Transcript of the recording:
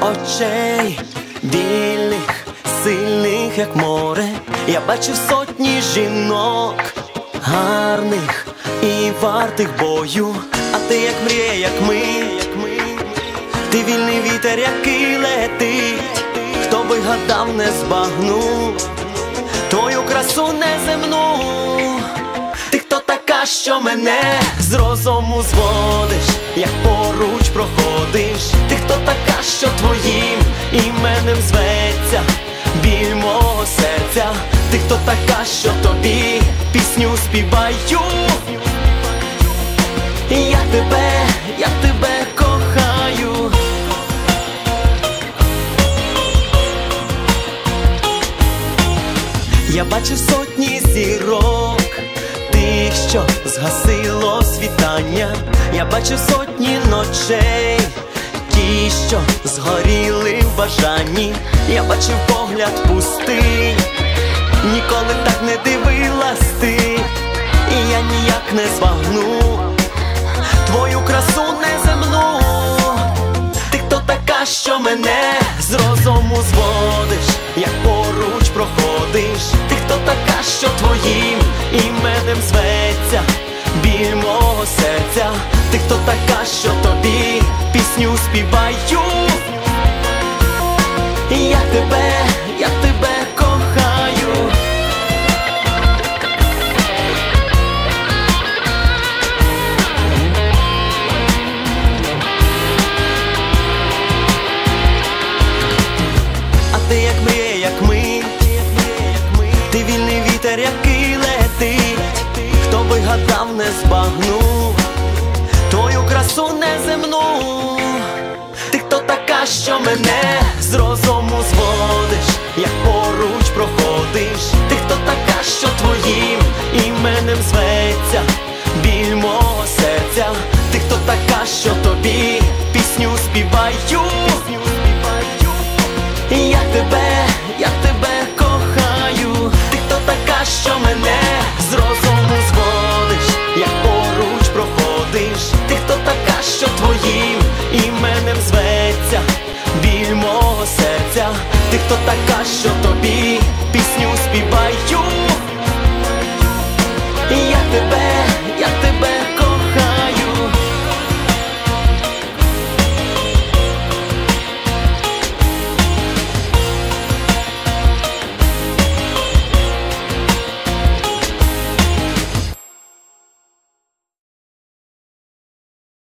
очей, вільних, сильних, як море. Я бачив сотні жінок, гарних і вартих бою. А ти як мрія, як ми, як ми. Ти вільний вітер, який летить, хто би гадав, не збагнув твою красу неземну. Ти хто така, що мене з розуму зводиш, як поруч що твоїм іменем зветься, біль мого серця, ти хто така, що тобі пісню співаю. Я тебе, я тебе кохаю. Я бачив сотні зірок, тих, що згасило світання. Я бачив сотні ночей, що згоріли в бажанні. Я бачив погляд пустий, ніколи так не дивилась ти, і я ніяк не збагну твою красу неземну. Ти хто така, що мене з розуму зводиш, як поруч проходиш, ти хто така, що твоїм іменем зветься, біль мого серця, ти хто така, що тобі співаю. Я тебе, я тебе кохаю. А ти як мрія, як ми, ти вільний вітер, який летить, хто би гадав, не збагнув твою красу неземну. Така, що мене з розуму зводиш, як поруч проходиш, ти хто така, що твоїм іменем зветься, біль мого серця, ти хто така, що тобі пісню співаю. Я тебе, я тебе кохаю, ти хто така, що мене з розуму зводиш, як поруч проходиш, ти хто така, що твоїм іменем зветься, біль мого